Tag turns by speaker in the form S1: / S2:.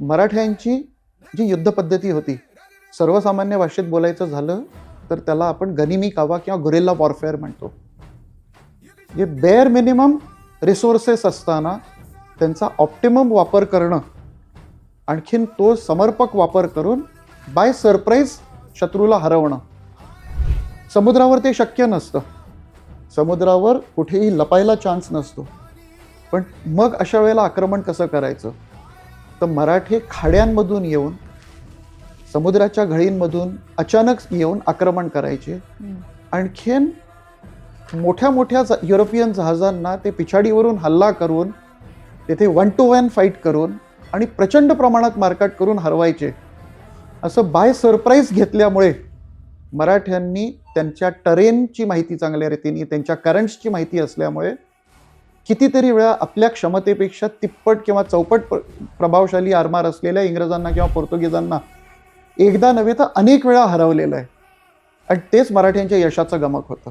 S1: मराठ्यांची जी युद्ध पद्धती होती सर्वसामान्य भाषेत बोलायचं झालं तर त्याला आपण गनिमी कावा किंवा गुरेला वॉरफेअर म्हणतो. जे बेअर मिनिमम रिसोर्सेस असताना त्यांचा ऑप्टिमम वापर करणं आणखीन तो समर्पक वापर करून बाय सरप्राईज शत्रूला हरवणं. समुद्रावर ते शक्य नसतं. समुद्रावर कुठेही लपायला चान्स नसतो. पण मग अशा वेळेला आक्रमण कसं करायचं? तर मराठे खाड्यांमधून येऊन समुद्राच्या घळींमधून अचानक येऊन आक्रमण करायचे. आणखीन मोठ्या मोठ्या ज- युरोपियन जहाजांना ते पिछाडीवरून हल्ला करून तेथे वन टू वन फाईट करून आणि प्रचंड प्रमाणात मारकाट करून हरवायचे. असं बाय सरप्राईज घेतल्यामुळे मराठ्यांनी त्यांच्या टरेनची माहिती चांगल्या रीतीने त्यांच्या करंट्सची माहिती असल्यामुळे कितीतरी वेळा आपल्या क्षमतेपेक्षा तिप्पट किंवा चौपट प्रभावशाली आरमार असलेल्या इंग्रजांना किंवा पोर्तुगीजांना एकदा नव्हे तर अनेक वेळा हरवलेलं आहे. आणि तेच मराठ्यांच्या यशाचं गमक होतं.